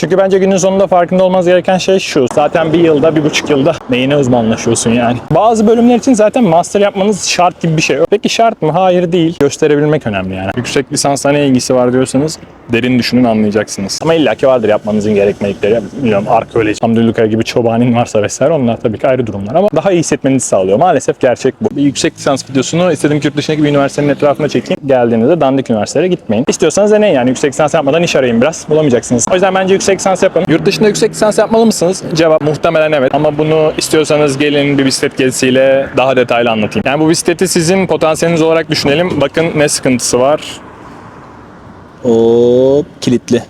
Çünkü bence günün sonunda farkında olmaz gereken şey şu. Zaten bir yılda, bir buçuk yılda neyine uzmanlaşıyorsun yani. Bazı bölümler için zaten master yapmanız şart gibi bir şey. Peki şart mı? Hayır değil. Gösterebilmek önemli yani. Yüksek lisansla ne ilgisi var diyorsanız derin düşünün anlayacaksınız. Ama illaki vardır yapmanızın gerekmedikleri. Bilmiyorum arkeoloji, Hamdülillah gibi çobanin varsa vesaire onlar tabii ki ayrı durumlar ama daha iyi hissetmenizi sağlıyor. Maalesef gerçek bu. Bir yüksek lisans videosunu istediğim yurt dışındaki bir üniversitenin etrafına çekeyim. Geldiğinizde dandik üniversitelere gitmeyin. İstiyorsanız deneyin yani yüksek lisans yapmadan iş arayın biraz. Bulamayacaksınız. O yüzden bence yüksek lisans yapın. Yurt dışında yüksek lisans yapmalı mısınız? Cevap muhtemelen evet. Ama bunu istiyorsanız gelin bir bisiklet gezisiyle daha detaylı anlatayım. Yani bu bisikleti sizin potansiyeliniz olarak düşünelim. Bakın ne sıkıntısı var. Hop kilitli.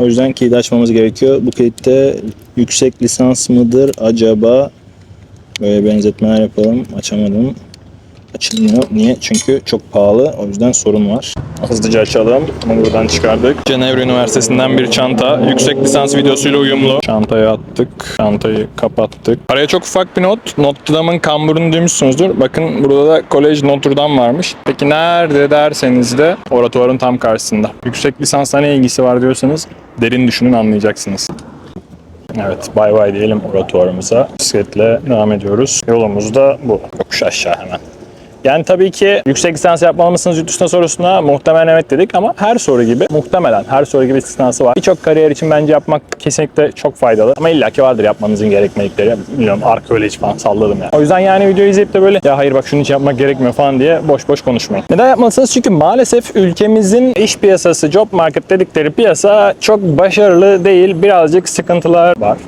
O yüzden kilidi açmamız gerekiyor. Bu kilitte yüksek lisans mıdır acaba? Böyle benzetmeler yapalım. Açamadım. Açılmıyor. Niye? Çünkü çok pahalı. O yüzden sorun var. Hızlıca açalım. Bunu buradan çıkardık. Cenevre Üniversitesi'nden bir çanta. Yüksek lisans videosuyla uyumlu. Çantaya attık. Çantayı kapattık. Araya çok ufak bir not. Notre Dame'ın kamburunu duymuşsunuzdur. Bakın burada da Kolej Notre Dame varmış. Peki nerede derseniz de oratuvarın tam karşısında. Yüksek lisansla ne ilgisi var diyorsanız derin düşünün anlayacaksınız. Evet, bay bay diyelim oratuvarımıza. Bisikletle devam ediyoruz. Yolumuz da bu. Yokuş aşağı hemen. Yani tabii ki yüksek lisans yapmalı mısınız yurt dışında sorusuna muhtemelen evet dedik ama her soru gibi muhtemelen her soru gibi istisnası var. Birçok kariyer için bence yapmak kesinlikle çok faydalı ama illaki vardır yapmanızın gerekmedikleri. Bilmiyorum arkeoloji falan salladım yani. O yüzden yani video izleyip de böyle ya hayır bak şunu hiç yapmak gerekmiyor falan diye boş boş konuşmayın. Neden yapmalısınız? Çünkü maalesef ülkemizin iş piyasası, job market dedikleri piyasa çok başarılı değil. Birazcık sıkıntılar var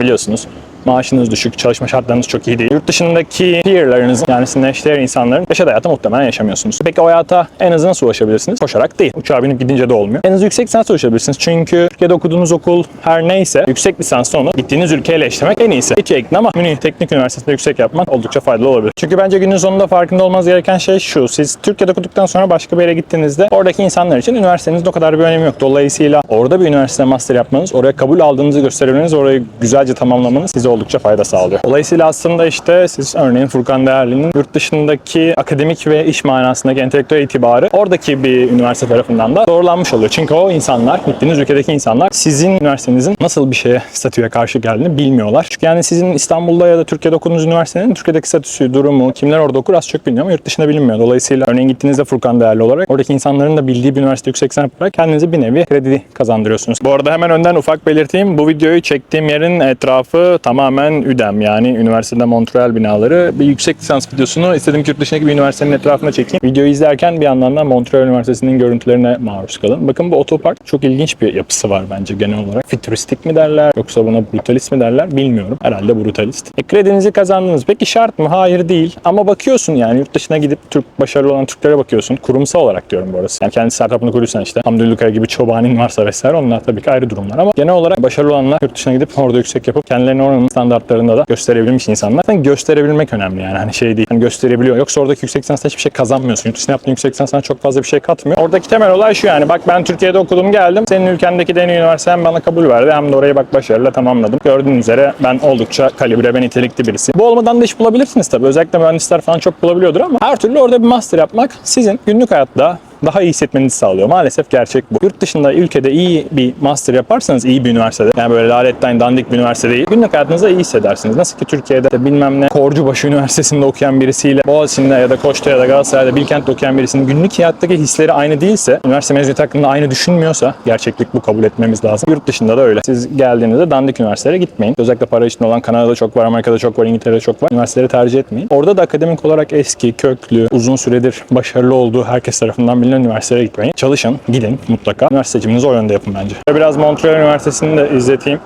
biliyorsunuz. Maaşınız düşük, çalışma şartlarınız çok iyi değil. Yurt dışındaki peerlarınız yani sizinle eşdeğer insanların yaşadığı hayatı muhtemelen yaşamıyorsunuz. Peki o hayata en hızlı nasıl ulaşabilirsiniz? Koşarak değil. Uçağa binip gidince de olmuyor. En hızlı yüksek lisans ulaşabilirsiniz. Çünkü Türkiye'de okuduğunuz okul her neyse yüksek lisansla onu gittiğiniz ülkeyle eşlemek en iyisi. İTÜ'ye gittin ama Münih Teknik Üniversitesi'nde yüksek yapmak oldukça faydalı olabilir. Çünkü bence günün sonunda farkında olmanız gereken şey şu. Siz Türkiye'de okuduktan sonra başka bir yere gittiğinizde oradaki insanlar için üniversitenizin o kadar bir önemi yok. Dolayısıyla orada bir üniversite master yapmanız, oraya kabul aldığınızı gösterebilmeniz, orayı güzelce tamamlamanız size oldukça fayda sağlıyor. Dolayısıyla aslında işte siz örneğin Furkan Değerli'nin yurt dışındaki akademik ve iş manasındaki entelektüel itibarı oradaki bir üniversite tarafından da doğrulanmış oluyor. Çünkü o insanlar, gittiğiniz ülkedeki insanlar sizin üniversitenizin nasıl bir şeye statüye karşı geldiğini bilmiyorlar. Çünkü yani sizin İstanbul'da ya da Türkiye'de okuduğunuz üniversitenin Türkiye'deki statüsü, durumu, kimler orada okur az çok bilmiyor ama yurt dışında bilinmiyor. Dolayısıyla örneğin gittiğinizde Furkan Değerli olarak oradaki insanların da bildiği bir üniversite yüksek lisans yaparak kendinize bir nevi kredi kazandırıyorsunuz. Bu arada hemen önden ufak belirteyim. Bu videoyu çektiğim yerin etrafı tamamen üdem yani üniversitede Montreal binaları. Bir yüksek lisans videosunu istediğim yurt dışındaki bir üniversitenin etrafına çekeyim. Videoyu izlerken bir yandan da Montreal Üniversitesi'nin görüntülerine maruz kalın. Bakın bu otopark çok ilginç bir yapısı var bence genel olarak. Fütüristik mi derler yoksa buna brutalist mi derler bilmiyorum. Herhalde brutalist. E, kredinizi kazandınız. Peki şart mı? Hayır değil. Ama bakıyorsun yani yurt dışına gidip Türk başarılı olan Türklere bakıyorsun. Kurumsal olarak diyorum bu arası. Yani kendi startup'ını kuruyorsan işte Hamdülillah gibi çobanin varsa vesaire onlar tabii ki ayrı durumlar ama genel olarak başarılı olanlar yurt dışına gidip orada yüksek yapıp kendilerini oranın standartlarında da gösterebilmiş insanlar. Zaten gösterebilmek önemli yani hani şey değil. Hani gösterebiliyor. Yoksa oradaki yüksek lisansla hiçbir şey kazanmıyorsun. Yurt dışında yaptığın yüksek lisans çok fazla bir şey katmıyor. Oradaki temel olay şu yani bak ben Türkiye'de okudum geldim. Senin ülkendeki de en iyi üniversite hem bana kabul verdi hem de orayı bak başarıyla tamamladım. Gördüğünüz üzere ben oldukça kalibre ve nitelikli birisi. Bu olmadan da iş bulabilirsiniz tabii. Özellikle mühendisler falan çok bulabiliyordur ama her türlü orada bir master yapmak sizin günlük hayatta daha iyi hissetmenizi sağlıyor. Maalesef gerçek bu. Yurt dışında ülkede iyi bir master yaparsanız iyi bir üniversitede yani böyle laletten dandik bir üniversite değil. Günlük hayatınızda iyi hissedersiniz. Nasıl ki Türkiye'de bilmem ne Korcubaşı Üniversitesi'nde okuyan birisiyle Boğaziçi'nde ya da Koç'ta ya da Galatasaray'da Bilkent'te okuyan birisinin günlük hayattaki hisleri aynı değilse, üniversite mezuniyeti hakkında aynı düşünmüyorsa gerçeklik bu kabul etmemiz lazım. Yurt dışında da öyle. Siz geldiğinizde dandik üniversitelere gitmeyin. Özellikle para için olan Kanada'da çok var, Amerika'da çok var, İngiltere'de çok var. Üniversiteleri tercih etmeyin. Orada da akademik olarak eski, köklü, uzun süredir başarılı olduğu herkes tarafından bilinen üniversitelere gitmeyin. Çalışın, gidin mutlaka. Üniversite seçiminizi o yönde yapın bence. Biraz Montreal Üniversitesi'ni de izleteyim.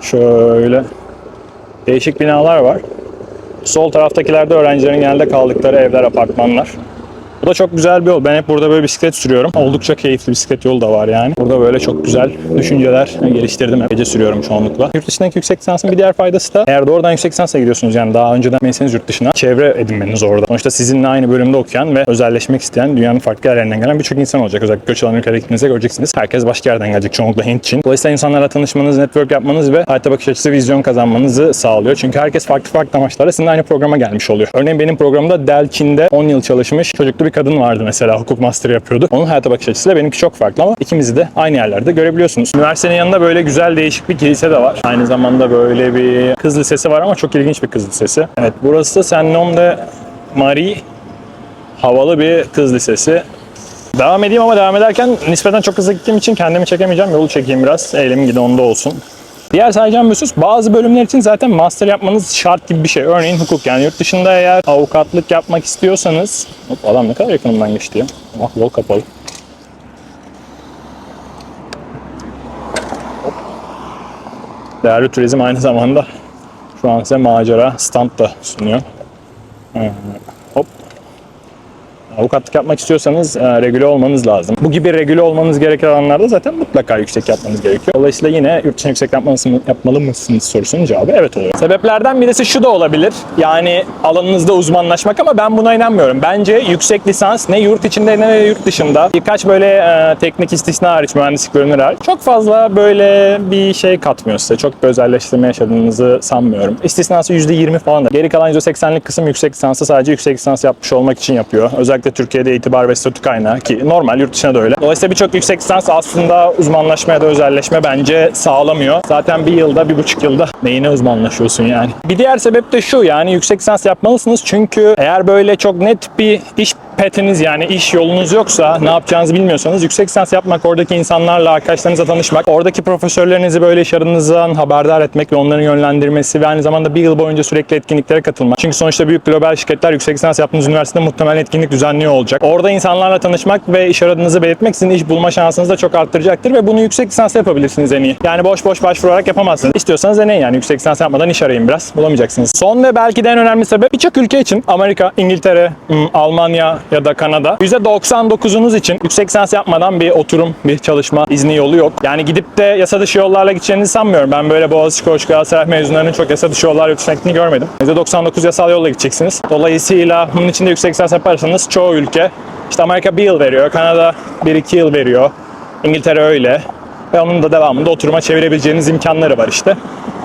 Şöyle değişik binalar var. Sol taraftakilerde öğrencilerin genelde kaldıkları evler, apartmanlar. Bu da çok güzel bir yol. Ben hep burada böyle bisiklet sürüyorum. Oldukça keyifli bisiklet yolu da var yani. Burada böyle çok güzel düşünceler geliştirdim. Hep gece sürüyorum çoğunlukla. Yurt dışındaki yüksek lisansın bir diğer faydası da eğer doğrudan yüksek lisansa gidiyorsunuz yani daha önceden meyseniz yurt dışına çevre edinmeniz orada. Sonuçta sizinle aynı bölümde okuyan ve özelleşmek isteyen dünyanın farklı yerlerinden gelen birçok insan olacak. Özellikle göç alan ülkelere gittiğinizde göreceksiniz. Herkes başka yerden gelecek. Çoğunlukla Hint, Çin. Dolayısıyla insanlarla tanışmanız, network yapmanız ve hayata bakış açısı, vizyon kazanmanızı sağlıyor. Çünkü herkes farklı farklı amaçlarla sizinle aynı programa gelmiş oluyor. Örneğin benim programda Dell Çin'de 10 yıl çalışmış çocuklu bir kadın vardı mesela hukuk master yapıyordu. Onun hayata bakış açısıyla benimki çok farklı ama ikimizi de aynı yerlerde görebiliyorsunuz. Üniversitenin yanında böyle güzel değişik bir kilise de var. Aynı zamanda böyle bir kız lisesi var ama çok ilginç bir kız lisesi. Evet burası Saint Nom de Marie havalı bir kız lisesi. Devam edeyim ama devam ederken nispeten çok hızlı gittiğim için kendimi çekemeyeceğim. Yolu çekeyim biraz. Elim gidonda olsun. Diğer sayacağım husus bazı bölümler için zaten master yapmanız şart gibi bir şey. Örneğin hukuk yani yurt dışında eğer avukatlık yapmak istiyorsanız Hop, adam ne kadar yakınımdan geçti ya. Ah yol kapalı. Değerli turizm aynı zamanda şu an size macera stand da sunuyor. Hop Avukatlık yapmak istiyorsanız e, regüle olmanız lazım. Bu gibi regüle olmanız gereken alanlarda zaten mutlaka yüksek yapmanız gerekiyor. Dolayısıyla yine yurt dışına yüksek yapmanız yapmalı mısınız sorusunun cevabı evet oluyor. Sebeplerden birisi şu da olabilir. Yani alanınızda uzmanlaşmak ama ben buna inanmıyorum. Bence yüksek lisans ne yurt içinde ne yurt dışında birkaç böyle e, teknik istisna hariç mühendislik bölümleri hariç çok fazla böyle bir şey katmıyor size. Çok bir özelleştirme yaşadığınızı sanmıyorum. İstisnası %20 falan da. Geri kalan %80'lik kısım yüksek lisansı sadece yüksek lisans yapmış olmak için yapıyor. Özellikle Türkiye'de itibar ve statü kaynağı ki normal yurt dışına da öyle. Dolayısıyla birçok yüksek lisans aslında uzmanlaşma ya da özelleşme bence sağlamıyor. Zaten bir yılda, bir buçuk yılda neyine uzmanlaşıyorsun yani. Bir diğer sebep de şu yani yüksek lisans yapmalısınız çünkü eğer böyle çok net bir iş petiniz yani iş yolunuz yoksa ne yapacağınızı bilmiyorsanız yüksek lisans yapmak, oradaki insanlarla, arkadaşlarınızla tanışmak, oradaki profesörlerinizi böyle iş aranızdan haberdar etmek ve onların yönlendirmesi ve aynı zamanda bir yıl boyunca sürekli etkinliklere katılmak. Çünkü sonuçta büyük global şirketler yüksek lisans yaptığınız üniversitede muhtemelen etkinlik düzenliyor olacak. Orada insanlarla tanışmak ve iş aradığınızı belirtmek sizin iş bulma şansınızı da çok arttıracaktır ve bunu yüksek lisans yapabilirsiniz en iyi. Yani boş boş başvurarak yapamazsınız. İstiyorsanız deneyin yani yüksek lisans yapmadan iş arayın biraz. Bulamayacaksınız. Son ve belki de en önemli sebep birçok ülke için Amerika, İngiltere, ım, Almanya ya da Kanada %99'unuz için yüksek lisans yapmadan bir oturum, bir çalışma izni yolu yok. Yani gidip de yasa dışı yollarla gideceğinizi sanmıyorum. Ben böyle Boğaziçi Koç Galatasaray mezunlarının çok yasa dışı gittiğini görmedim. %99 yasal yolla gideceksiniz. Dolayısıyla bunun içinde yüksek lisans yaparsanız çoğu ülke işte Amerika bir yıl veriyor, Kanada 1-2 yıl veriyor, İngiltere öyle. Ve onun da devamında oturuma çevirebileceğiniz imkanları var işte.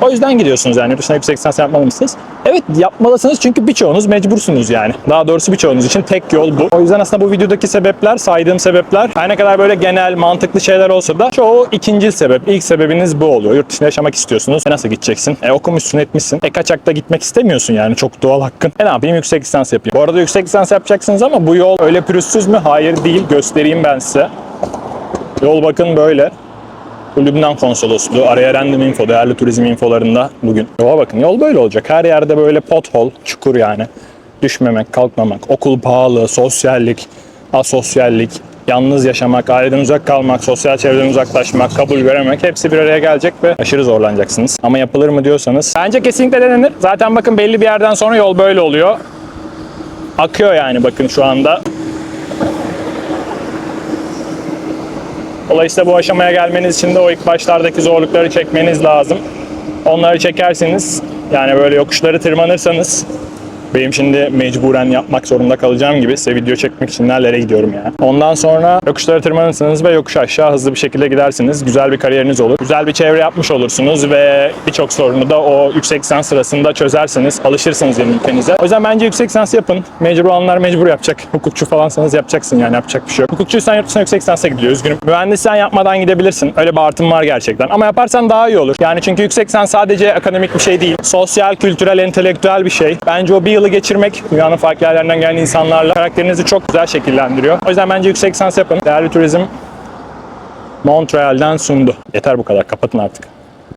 O yüzden gidiyorsunuz yani. Yurt dışına yüksek lisans yapmalı mısınız? Evet yapmalısınız çünkü birçoğunuz mecbursunuz yani. Daha doğrusu birçoğunuz için tek yol bu. O yüzden aslında bu videodaki sebepler, saydığım sebepler her ne kadar böyle genel, mantıklı şeyler olsa da çoğu ikinci sebep. İlk sebebiniz bu oluyor. Yurt dışında yaşamak istiyorsunuz. E nasıl gideceksin? E okumuşsun, etmişsin. E kaçakta gitmek istemiyorsun yani. Çok doğal hakkın. E ne yapayım? Yüksek lisans yapayım. Bu arada yüksek lisans yapacaksınız ama bu yol öyle pürüzsüz mü? Hayır değil. Göstereyim ben size. Yol bakın böyle. Lübnan konsolosluğu, araya random info, değerli turizm infolarında bugün. Yola bakın yol böyle olacal. Her yerde böyle pothol, çukur yani. Düşmemek, kalkmamak, okul pahalı, sosyallik, asosyallik, yalnız yaşamak, aileden uzak kalmak, sosyal çevreden uzaklaşmak, kabul görememek hepsi bir araya gelecek ve aşırı zorlanacaksınız. Ama yapılır mı diyorsanız bence kesinlikle denenir. Zaten bakın belli bir yerden sonra yol böyle oluyor. Akıyor yani bakın şu anda. Dolayısıyla bu aşamaya gelmeniz için de o ilk başlardaki zorlukları çekmeniz lazım. Onları çekerseniz yani böyle yokuşları tırmanırsanız benim şimdi mecburen yapmak zorunda kalacağım gibi size video çekmek için nerelere gidiyorum ya. Ondan sonra yokuşları tırmanırsınız ve yokuş aşağı hızlı bir şekilde gidersiniz. Güzel bir kariyeriniz olur. Güzel bir çevre yapmış olursunuz ve birçok sorunu da o yüksek lisans sırasında çözersiniz. Alışırsınız yeni ülkenize. O yüzden bence yüksek lisans yapın. Mecbur olanlar mecbur yapacak. Hukukçu falansanız yapacaksın yani yapacak bir şey yok. Hukukçuysan yurt dışına yüksek lisansa gidiyor. Üzgünüm. Mühendissen yapmadan gidebilirsin. Öyle bir artım var gerçekten. Ama yaparsan daha iyi olur. Yani çünkü yüksek lisans sadece akademik bir şey değil. Sosyal, kültürel, entelektüel bir şey. Bence o bir yılı geçirmek dünyanın farklı yerlerinden gelen insanlarla karakterinizi çok güzel şekillendiriyor. O yüzden bence yüksek lisans yapın. Değerli turizm Montreal'den sundu. Yeter bu kadar. Kapatın artık.